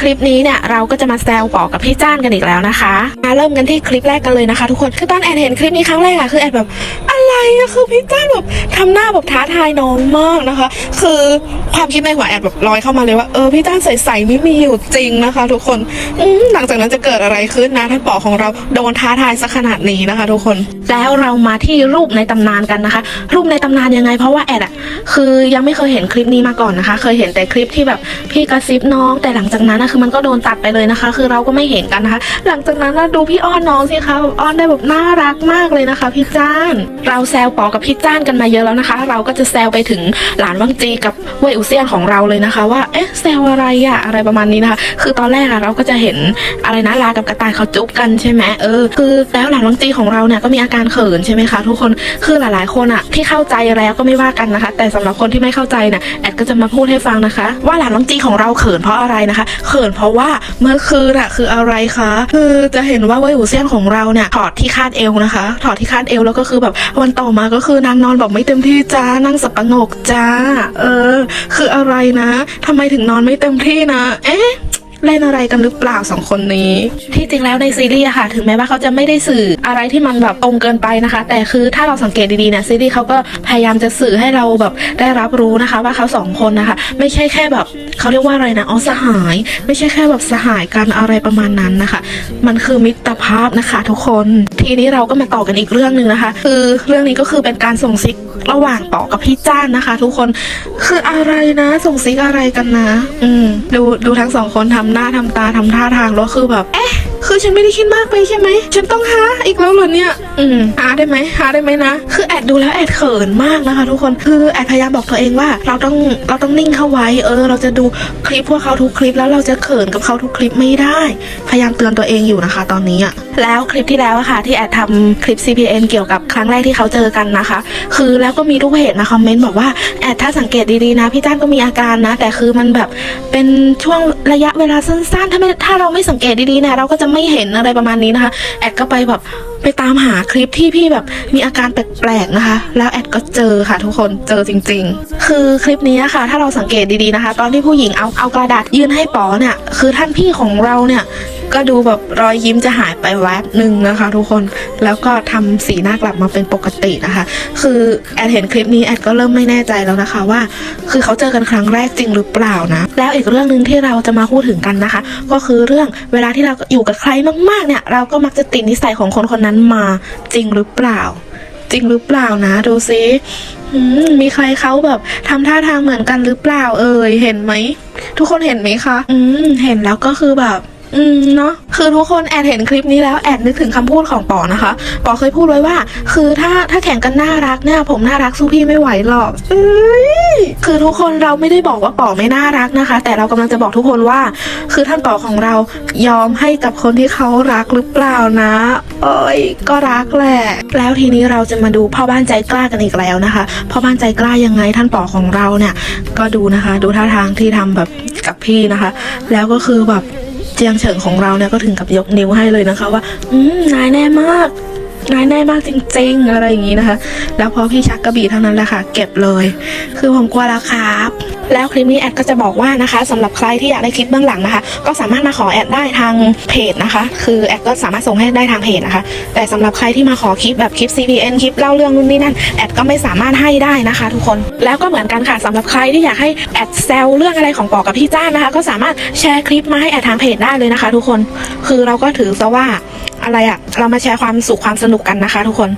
คลิปนี้เนี่ยเราก็จะมาแซวปอกับพี่จ้านกันอีกแล้วนะคะมาเริ่มกันที่คลิปแรกกันเลยนะคะ ทุกคนคือตอนแอนเห็นคลิปนี้ครั้งแรกอะคือแอนแบบอะไรอะคือพี่จ้านแบบทำหน้าแบบท้าทายน้องมากนะคะ คือความคิดในหัวแอนแบบลอยเข้ามาเลยว่าเออพี่จ้านใส่ๆไม่มีอยู่จริงนะคะ ทุกคนหลังจากนั้นจะเกิดอะไรขึ้นนะท่านปอของเราโดนท้าทายซะขนาดนี้นะคะ ทุกคนแล้วเรามาที่รูปในตำนานกันนะคะ รูปในตำนานยังไง เพราะว่าแอดอะคือยังไม่เคยเห็นคลิปนี้มาก่อนนะคะ เคยเห็นแต่คลิปที่แบบพี่กระซิบน้องแต่หลังจากนั้นนะคือมันก็โดนตัดไปเลยนะคะ คือเราก็ไม่เห็นกันนะคะ หลังจากนั้นดูพี่อ้อนน้องสิคะแบบอ้อนได้แบบน่ารักมากเลยนะคะพี่จ้าน เราแซวปอกับพี่จ้านกันมาเยอะแล้วนะคะ เราก็จะแซวไปถึงหลานวังจีกับเวยอุเซียนของเราเลยนะคะ ว่าเอ๊ะแซวอะไรอะอะไรประมาณนี้นะคะ คือตอนแรกอะเราก็จะเห็นอะไรนะลากับกระต่ายเขาจุ๊บกันใช่ไหมเออคือแล้วหลานวังจีของเราเนี่ยก็มีอาการเขินใช่ไหมคะ ทุกคนคือหลายๆคนอะที่เข้าใจแล้วก็ไม่ว่ากันนะคะ แต่สำหรับคนที่ไม่เข้าใจเนี่ยแอดก็จะมาพูดให้ฟังนะคะ ว่าหลานวังจีของเราเขินเพราะอะไรนะคะเขินเพราะว่าเมื่อคืนอะคืออะไรคะ คือจะเห็นว่าเวยหูเซียนของเราเนี่ยถอดที่คาดเอวนะคะ ถอดที่คาดเอวแล้วก็คือแบบวันต่อมาก็คือนางนอนแบบไม่เต็มที่จ้านั่งสับปะงกจ้า เออ คืออะไรนะทำไมถึงนอนไม่เต็มที่นะ เอ๊ะ เล่นอะไรกันหรือเปล่าสองคนนี้ ที่จริงแล้วในซีรีส์อะค่ะ ถึงแม้ว่าเขาจะไม่ได้สื่ออะไรที่มันแบบตรงเกินไปนะคะ แต่คือถ้าเราสังเกตดีๆเนี่ยซีรีส์เขาก็พยายามจะสื่อให้เราแบบได้รับรู้นะคะ ว่าเขาสองคนนะคะ ไม่ใช่แค่แบบเขาเรียกว่าอะไรนะอ๋อสหาย ไม่ใช่แค่แบบสหายกันอะไรประมาณนั้นนะคะ มันคือมิตรภาพนะคะ ทุกคน ทีนี้เราก็มาต่อกันอีกเรื่องหนึ่งนะคะ คือเรื่องนี้ก็คือเป็นการส่งซิก ระหว่างต่อกับพี่จ้านนะคะ ทุกคนคืออะไรนะ ส่งซิกอะไรกันนะ อืมดูดูทั้งสองคนทำหน้าทำตาทำท่าทางแล้วคือแบบ เอ๊ะ คือฉันไม่ได้คิดมากไปใช่ไหม ฉันต้องหาอีกแล้วเหรอเนี่ย อืมหาได้ไหมหาได้ไหมนะ คือแอดดูแล้วแอดเขินมากนะคะ ทุกคนคือแอดพยายามบอกตัวเองว่า เราต้องเราต้องนิ่งเข้าไว้ เออ เราจะดูคลิปพวกเขาทุกคลิป แล้วเราจะเขินกับเขาทุกคลิปไม่ได้ พยายามเตือนตัวเองอยู่นะคะ ตอนนี้อะแล้วคลิปที่แล้วอะค่ะ ที่แอดทำคลิป CPN เกี่ยวกับครั้งแรกที่เขาเจอกันนะคะ คือแล้วก็มีทุกเพจมาคอมเมนต์บอกว่าแอดถ้าสังเกตดีๆนะพี่จ้านก็มีอาการนะ แต่คือมันแบบเป็นช่วงระยะเวลาสั้นๆ ถ้าไม่ถ้าเราไม่สังเกตดีๆนะเราก็จะไม่เห็นอะไรประมาณนี้นะคะ แอดก็ไปแบบ ไปตามหาคลิปที่พี่แบบมีอาการแปลกๆนะคะ แล้วแอดก็เจอค่ะ ทุกคนเจอจริง ๆ คือคลิปนี้ค่ะ ถ้าเราสังเกตดีๆนะคะ ตอนที่ผู้หญิงเอาเอากระดาษยื่นให้ป๋อเนี่ยคือท่านพี่ของเราเนี่ย ก็ดูแบบรอยยิ้มจะหายไปแวบหนึ่งนะคะ ทุกคนแล้วก็ทำสีหน้ากลับมาเป็นปกตินะคะ คือแอดเห็นคลิปนี้แอดก็เริ่มไม่แน่ใจแล้วนะคะว่า คือเขาเจอกันครั้งแรกจริงหรือเปล่านะ แล้วอีกเรื่องหนึ่งที่เราจะมาพูดถึงกันนะคะ ก็คือเรื่องเวลาที่เราอยู่กับใครมากๆเนี่ยเราก็มักจะติดนิสัยของคนคนนั้นมาจริงหรือเปล่า จริงหรือเปล่านะ ดูซิมมีใครเขาแบบทำท่าทางเหมือนกันหรือเปล่าเอ่ยเห็นไหม ทุกคนเห็นไหมคะอืมเห็นแล้วก็คือแบบ อืมเนาะคือทุกคนแอดเห็นคลิปนี้แล้วแอดนึกถึงคำพูดของปอนะคะปอเคยพูดไว้ว่า คือถ้าถ้าแข่งกันน่ารักเนี่ยผมน่ารักสู้พี่ไม่ไหวหรอกคือทุกคนเราไม่ได้บอกว่าปอไม่น่ารักนะคะ แต่เรากำลังจะบอกทุกคนว่า คือท่านปอของเรายอมให้กับคนที่เขารักหรือเปล่านะ เอ้ยก็รักแหละแล้วทีนี้เราจะมาดูพ่อบ้านใจกล้ากันอีกแล้วนะคะพ่อบ้านใจกล้ายังไงท่านปอของเราเนี่ย ก็ดูนะคะ ดูท่าทางที่ทำแบบกับพี่นะคะ แล้วก็คือแบบ จียงเฉิงของเราเนี่ยก็ถึงกับยกนิ้วให้เลยนะคะ ว่า อืมนายแน่มาก นายแน่มากจริง ๆ อะไรอย่างนี้นะคะ แล้วพอพี่ชักกระบี่เท่านั้นแหละค่ะ เก็บเลย คือผมกลัวแล้วครับ แล้วคลิปนี้แอดก็จะบอกว่านะคะสำหรับใครที่อยากได้คลิปเบื้องหลังนะคะ ก็สามารถมาขอแอดได้ทางเพจนะคะ คือแอดก็สามารถส่งให้ได้ทางเพจนะคะ แต่สำหรับใครที่มาขอคลิปแบบคลิป CPN คลิปเล่าเรื่องนู่นนี่นั่นแอดก็ไม่สามารถให้ได้นะคะ ทุกคนแล้วก็เหมือนกันค่ะสำหรับใครที่อยากให้แอดแซวเรื่องอะไรของปอกับพี่จ้านนะคะ ก็สามารถแชร์คลิปมาให้แอดทางเพจได้เลยนะคะ ทุกคนคือเราก็ถือซะว่าอะไรอะเรามาแชร์ความสุขความสนุกกันนะคะ ทุกคน